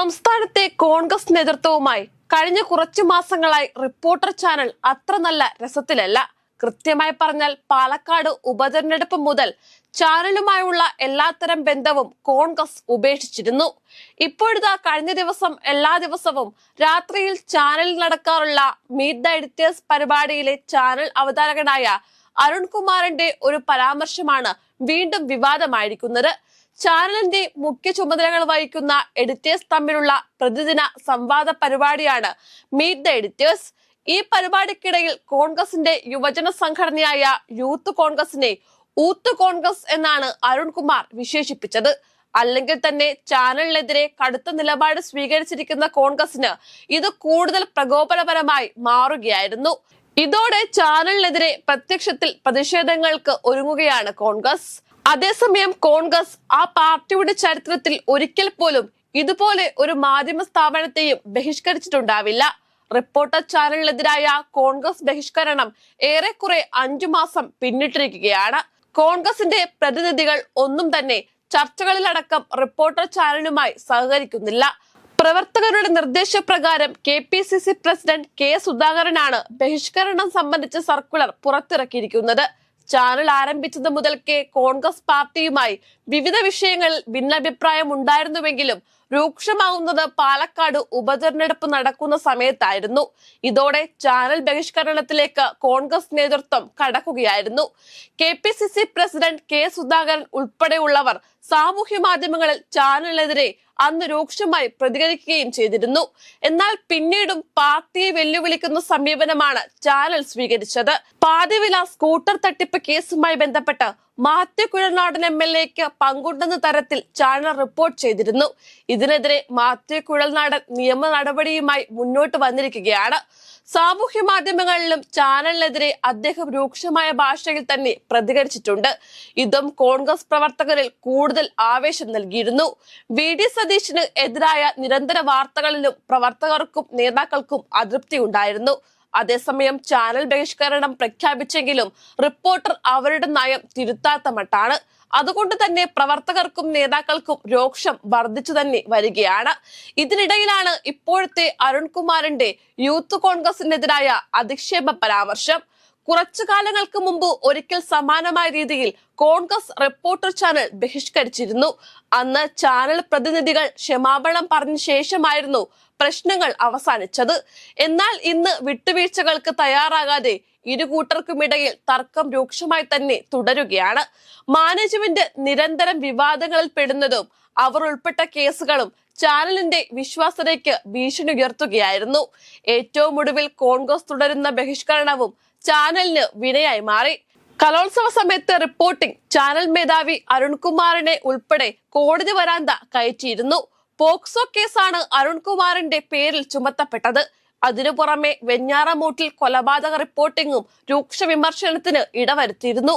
സംസ്ഥാനത്തെ കോൺഗ്രസ് നേതൃത്വവുമായി കഴിഞ്ഞ കുറച്ചു മാസങ്ങളായി റിപ്പോർട്ടർ ചാനൽ അത്ര നല്ല രസത്തിലല്ല. കൃത്യമായി പറഞ്ഞാൽ പാലക്കാട് ഉപതെരഞ്ഞെടുപ്പ് മുതൽ ചാനലുമായുള്ള എല്ലാത്തരം ബന്ധവും കോൺഗ്രസ് ഉപേക്ഷിച്ചിരുന്നു. ഇപ്പോഴിതാ കഴിഞ്ഞ ദിവസം എല്ലാ ദിവസവും രാത്രിയിൽ ചാനലിൽ നടക്കാറുള്ള മീറ്റ് ദ എഡിറ്റേഴ്സ് പരിപാടിയിലെ ചാനൽ അവതാരകനായ അരുൺകുമാറിന്റെ ഒരു പരാമർശമാണ് വീണ്ടും വിവാദമായിരിക്കുന്നത്. ചാനലിന്റെ മുഖ്യ ചുമതലകൾ വഹിക്കുന്ന എഡിറ്റേഴ്സ് തമ്മിലുള്ള പ്രതിദിന സംവാദ പരിപാടിയാണ് മീറ്റ് ദ എഡിറ്റേഴ്സ് ഈ പരിപാടിക്കിടയിൽ കോൺഗ്രസിന്റെ യുവജന സംഘടനയായ യൂത്ത് കോൺഗ്രസിനെ ഊത്ത് കോൺഗ്രസ് എന്നാണ് അരുൺകുമാർ വിശേഷിപ്പിച്ചത്. അല്ലെങ്കിൽ തന്നെ ചാനലിനെതിരെ കടുത്ത നിലപാട് സ്വീകരിച്ചിരിക്കുന്ന കോൺഗ്രസിന് ഇത് കൂടുതൽ പ്രകോപനപരമായി മാറുകയായിരുന്നു. ഇതോടെ ചാനലിനെതിരെ പ്രത്യക്ഷത്തിൽ പ്രതിഷേധങ്ങൾക്ക് ഒരുങ്ങുകയാണ് കോൺഗ്രസ്. അതേസമയം കോൺഗ്രസ് ആ പാർട്ടിയുടെ ചരിത്രത്തിൽ ഒരിക്കൽ പോലും ഇതുപോലെ ഒരു മാധ്യമ സ്ഥാപനത്തെയും ബഹിഷ്കരിച്ചിട്ടുണ്ടാവില്ല. റിപ്പോർട്ടർ ചാനലിനെതിരായ കോൺഗ്രസ് ബഹിഷ്കരണം ഏറെക്കുറെ അഞ്ചു മാസം പിന്നിട്ടിരിക്കുകയാണ്. കോൺഗ്രസിന്റെ പ്രതിനിധികൾ ഒന്നും തന്നെ ചർച്ചകളിലടക്കം റിപ്പോർട്ടർ ചാനലുമായി സഹകരിക്കുന്നില്ല. പ്രവർത്തകരുടെ നിർദ്ദേശപ്രകാരം K P C C president K സുധാകരനാണ് ബഹിഷ്കരണം സംബന്ധിച്ച സർക്കുലർ പുറത്തിറക്കിയിരിക്കുന്നത്. ചാനൽ ആരംഭിച്ചത് മുതൽക്കേ കോൺഗ്രസ് പാർട്ടിയുമായി വിവിധ വിഷയങ്ങളിൽ ഭിന്നാഭിപ്രായം ഉണ്ടായിരുന്നുവെങ്കിലും രൂക്ഷമാവുന്നത് പാലക്കാട് ഉപതെരഞ്ഞെടുപ്പ് നടക്കുന്ന സമയത്തായിരുന്നു. ഇതോടെ ചാനൽ ബഹിഷ്കരണത്തിലേക്ക് കോൺഗ്രസ് നേതൃത്വം കടക്കുകയായിരുന്നു. K P C C president K Sudhakaran ഉൾപ്പെടെയുള്ളവർ സാമൂഹ്യ മാധ്യമങ്ങളിൽ ചാനലിനെതിരെ അന്ന് രൂക്ഷമായി പ്രതികരിക്കുകയും ചെയ്തിരുന്നു. എന്നാൽ പിന്നീടും പാർട്ടിയെ വെല്ലുവിളിക്കുന്ന സമീപനമാണ് ചാനൽ സ്വീകരിച്ചത്. പാതിവില സ്കൂട്ടർ തട്ടിപ്പ് കേസുമായി ബന്ധപ്പെട്ട് മാത്യു കുഴൽനാടൻ എം എൽ എക്ക് പങ്കുണ്ടെന്ന തരത്തിൽ ചാനൽ റിപ്പോർട്ട് ചെയ്തിരുന്നു. ഇതിനെതിരെ മാത്യു കുഴൽനാടൻ നിയമ നടപടിയുമായി മുന്നോട്ട് വന്നിരിക്കുകയാണ്. സാമൂഹ്യ മാധ്യമങ്ങളിലും ചാനലിനെതിരെ അദ്ദേഹം രൂക്ഷമായ ഭാഷയിൽ തന്നെ പ്രതികരിച്ചിട്ടുണ്ട്. ഇതും കോൺഗ്രസ് പ്രവർത്തകരിൽ കൂടുതൽ ആവേശം നൽകിയിരുന്നു. വി ഡി സതീഷിന് എതിരായ നിരന്തര വാർത്തകളിലും പ്രവർത്തകർക്കും നേതാക്കൾക്കും അതൃപ്തി ഉണ്ടായിരുന്നു അതേസമയം ചാനൽ ബഹിഷ്കരണം പ്രഖ്യാപിച്ചെങ്കിലും റിപ്പോർട്ടർ അവരുടെ നയം തിരുത്താത്ത മട്ടാണ്. അതുകൊണ്ട് തന്നെ പ്രവർത്തകർക്കും നേതാക്കൾക്കും രോക്ഷം വർദ്ധിച്ചു തന്നെ വരികയാണ്. ഇതിനിടയിലാണ് ഇപ്പോഴത്തെ അരുൺകുമാറിന്റെ യൂത്ത് കോൺഗ്രസിനെതിരായ അധിക്ഷേപ പരാമർശം. കുറച്ചു കാലങ്ങൾക്ക് മുമ്പ് ഒരിക്കൽ സമാനമായ രീതിയിൽ കോൺഗ്രസ് റിപ്പോർട്ടർ ചാനൽ ബഹിഷ്കരിച്ചിരുന്നു. അന്ന് ചാനൽ പ്രതിനിധികൾ ക്ഷമാപണം പറഞ്ഞ ശേഷമായിരുന്നു പ്രശ്നങ്ങൾ അവസാനിച്ചത്. എന്നാൽ ഇന്ന് വിട്ടുവീഴ്ചകൾക്ക് തയ്യാറാകാതെ ഇരു കൂട്ടർക്കുമിടയിൽ തർക്കം രൂക്ഷമായി തന്നെ തുടരുകയാണ്. മാനേജ്മെന്റ് നിരന്തരം വിവാദങ്ങളിൽ പെടുന്നതും അവർ ഉൾപ്പെട്ട കേസുകളും ചാനലിന്റെ വിശ്വാസതയ്ക്ക് ഭീഷണി ഉയർത്തുകയായിരുന്നു. ഏറ്റവും ഒടുവിൽ കോൺഗ്രസ് തുടരുന്ന ബഹിഷ്കരണവും ചാനലിന് വിനയായി മാറി. കലോത്സവ സമയത്ത് റിപ്പോർട്ടിംഗ് ചാനൽ മേധാവി അരുൺകുമാറിനെ ഉൾപ്പെടെ കോടതി വരാന്ത കയറ്റിയിരുന്നു. പോക്സോ കേസാണ് അരുൺകുമാറിന്റെ പേരിൽ ചുമത്തപ്പെട്ടത്. അതിനു പുറമെ വെഞ്ഞാറമൂട്ടിൽ കൊലപാതക റിപ്പോർട്ടിങ്ങും രൂക്ഷ വിമർശനത്തിന് ഇടവരുത്തിയിരുന്നു.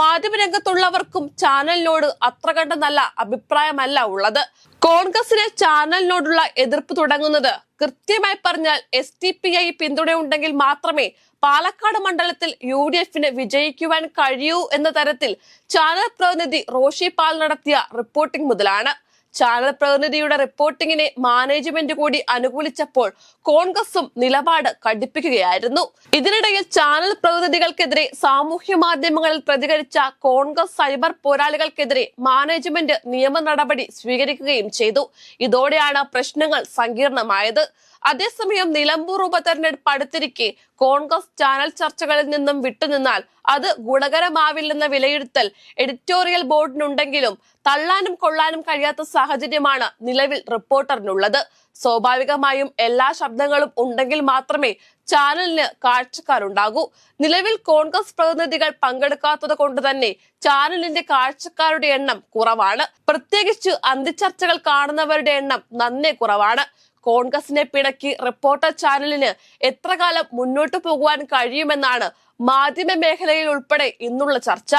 മാധ്യമരംഗത്തുള്ളവർക്കും ചാനലിനോട് അത്ര കണ്ട നല്ല അഭിപ്രായമല്ല ഉള്ളത്. കോൺഗ്രസിന് ചാനലിനോടുള്ള എതിർപ്പ് തുടങ്ങുന്നത് കൃത്യമായി പറഞ്ഞാൽ എസ് ടി പി ഐ പിന്തുണയുണ്ടെങ്കിൽ മാത്രമേ പാലക്കാട് മണ്ഡലത്തിൽ യു ഡി എഫിന് വിജയിക്കുവാൻ കഴിയൂ എന്ന തരത്തിൽ ചാനൽ പ്രതിനിധി റോഷി പാൽ നടത്തിയ റിപ്പോർട്ടിംഗ് മുതലാണ്. ചാനൽ പ്രതിനിധിയുടെ റിപ്പോർട്ടിങ്ങിനെ മാനേജ്മെന്റ് കൂടി അനുകൂലിച്ചപ്പോൾ കോൺഗ്രസും നിലപാട് കടുപ്പിക്കുകയായിരുന്നു. ഇതിനിടയിൽ ചാനൽ പ്രതിനിധികൾക്കെതിരെ സാമൂഹ്യ മാധ്യമങ്ങളിൽ പ്രതികരിച്ച കോൺഗ്രസ് സൈബർ പോരാളികൾക്കെതിരെ മാനേജ്മെന്റ് നിയമ നടപടി സ്വീകരിക്കുകയും ചെയ്തു. ഇതോടെയാണ് പ്രശ്നങ്ങൾ സങ്കീർണമായത്. അതേസമയം നിലമ്പൂർ ഉപതെരഞ്ഞെടുപ്പ് അടുത്തിരിക്കെ കോൺഗ്രസ് ചാനൽ ചർച്ചകളിൽ നിന്നും വിട്ടുനിന്നാൽ അത് ഗുണകരമാവില്ലെന്ന വിലയിരുത്തൽ എഡിറ്റോറിയൽ ബോർഡിനുണ്ടെങ്കിലും തള്ളാനും കൊള്ളാനും കഴിയാത്ത സാഹചര്യമാണ് നിലവിൽ റിപ്പോർട്ടറിനുള്ളത്. സ്വാഭാവികമായും എല്ലാ ശബ്ദങ്ങളും ഉണ്ടെങ്കിൽ മാത്രമേ ചാനലിന് കാഴ്ചക്കാരുണ്ടാകൂ. നിലവിൽ കോൺഗ്രസ് പ്രതിനിധികൾ പങ്കെടുക്കാത്തത് കൊണ്ട് തന്നെ ചാനലിന്റെ കാഴ്ചക്കാരുടെ എണ്ണം കുറവാണ്. പ്രത്യേകിച്ച് അന്തിച്ചർച്ചകൾ കാണുന്നവരുടെ എണ്ണം നന്നേ കുറവാണ്. കോൺഗ്രസിനെ പിണക്കി റിപ്പോർട്ടർ ചാനലിന് എത്ര കാലം മുന്നോട്ടു പോകുവാൻ കഴിയുമെന്നാണ് മാധ്യമ മേഖലയിൽ ഉൾപ്പെടെ ഇന്നുള്ള ചർച്ച.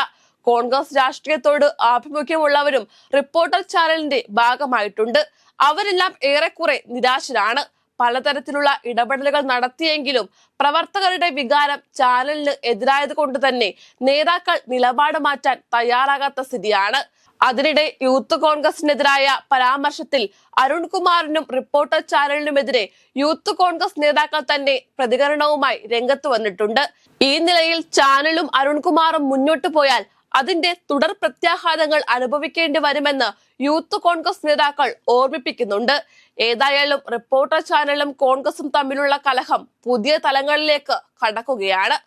കോൺഗ്രസ് രാഷ്ട്രീയത്തോട് ആഭിമുഖ്യമുള്ളവരും റിപ്പോർട്ടർ ചാനലിന്റെ ഭാഗമായിട്ടുണ്ട്. അവരെല്ലാം ഏറെക്കുറെ നിരാശരാണ്. പലതരത്തിലുള്ള ഇടപെടലുകൾ നടത്തിയെങ്കിലും പ്രവർത്തകരുടെ വികാരം ചാനലിന് എതിരായത് കൊണ്ട് തന്നെ നേതാക്കൾ നിലപാട് മാറ്റാൻ തയ്യാറാകാത്ത സ്ഥിതിയാണ്. അതിനിടെ യൂത്ത് കോൺഗ്രസിനെതിരായ പരാമർശത്തിൽ അരുൺകുമാറിനും റിപ്പോർട്ടർ ചാനലിനുമെതിരെ യൂത്ത് കോൺഗ്രസ് നേതാക്കൾ തന്നെ പ്രതികരണവുമായി രംഗത്ത് വന്നിട്ടുണ്ട്. ഈ നിലയിൽ ചാനലും അരുൺകുമാറും മുന്നോട്ടു പോയാൽ അതിന്റെ തുടർ പ്രത്യാഘാതങ്ങൾ അനുഭവിക്കേണ്ടി വരുമെന്ന് യൂത്ത് കോൺഗ്രസ് നേതാക്കൾ ഓർമ്മിപ്പിക്കുന്നുണ്ട്. ഏതായാലും റിപ്പോർട്ടർ ചാനലും കോൺഗ്രസും തമ്മിലുള്ള കലഹം പുതിയ തലങ്ങളിലേക്ക് കടക്കുകയാണ്.